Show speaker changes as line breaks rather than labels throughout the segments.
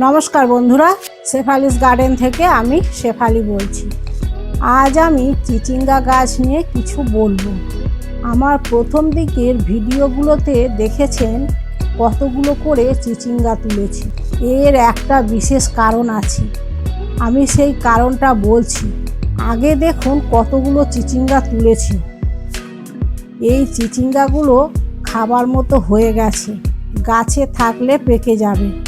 নমস্কার বন্ধুরা, শেফালিস গার্ডেন থেকে আমি শেফালি বলছি। আজ আমি চিচিঙ্গা গাছ নিয়ে কিছু বলব। আমার প্রথম দিকের ভিডিওগুলোতে দেখেছেন কতগুলো করে চিচিঙ্গা তুলেছি। এর একটা বিশেষ কারণ আছে। আমি সেই কারণটা বলছি। আগে দেখুন কতগুলো চিচিঙ্গা তুলেছি। এই চিচিঙ্গাগুলো খাবার মতো হয়ে গেছে। গাছে থাকলে পেকে যাবে।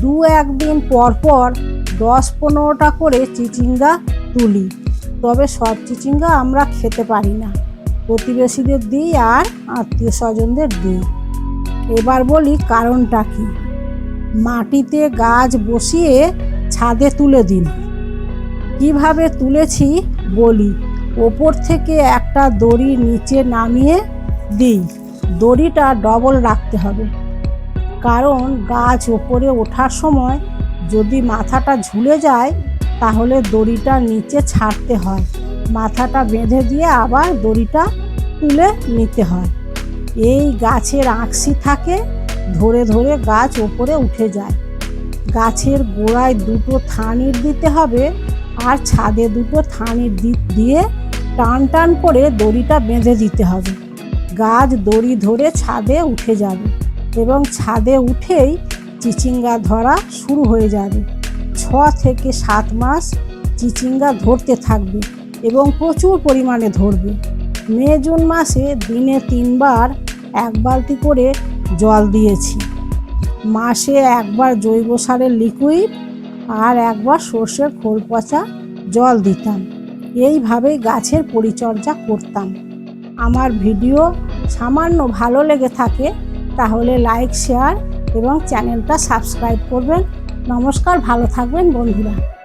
দু একদিন পর পর দশ পনেরোটা করে চিচিঙ্গা তুলি। তবে সব চিচিঙ্গা আমরা খেতে পারি না। প্রতিবেশীদের দিই আর আত্মীয় স্বজনদের দিই। এবার বলি কারণটা কি? মাটিতে গাছ বসিয়ে ছাদে তুলে দিন। কীভাবে তুলেছি বলি, ওপর থেকে একটা দড়ি নিচে নামিয়ে দিই। দড়িটা ডবল রাখতে হবে। কারণ গাছ ওপরে ওঠার সময় যদি মাথাটা ঝুলে যায়, তাহলে দড়িটা নিচে ছাড়তে হয়। মাথাটা বেঁধে দিয়ে আবার দড়িটা তুলে নিতে হয়। এই গাছের আঁকশি থাকে, ধরে ধরে গাছ ওপরে উঠে যায়। গাছের গোড়ায় দুটো থানির দিতে হবে আর ছাদে দুটো থানির দিয়ে টান টান করে দড়িটা বেঁধে দিতে হবে। গাছ দড়ি ধরে ছাদে উঠে যাবে। এবং ছাদে উঠেই চিচিঙ্গা ধরা শুরু হয়ে যাবে। ছ থেকে সাত মাস চিচিঙ্গা ধরতে থাকবে এবং প্রচুর পরিমাণে ধরবে। মে, জুন মাসে দিনে তিনবার এক বালতি করে জল দিয়েছি। মাসে একবার জৈব সারের লিকুইড আর একবার সর্ষের খোল পচা জল দিতাম। এইভাবেই গাছের পরিচর্যা করতাম। আমার ভিডিও সামান্য ভালো লেগে থাকে তাহলে লাইক শেয়ার এবং চ্যানেলটা সাবস্ক্রাইব করবেন। নমস্কার ভালো থাকবেন বন্ধুরা।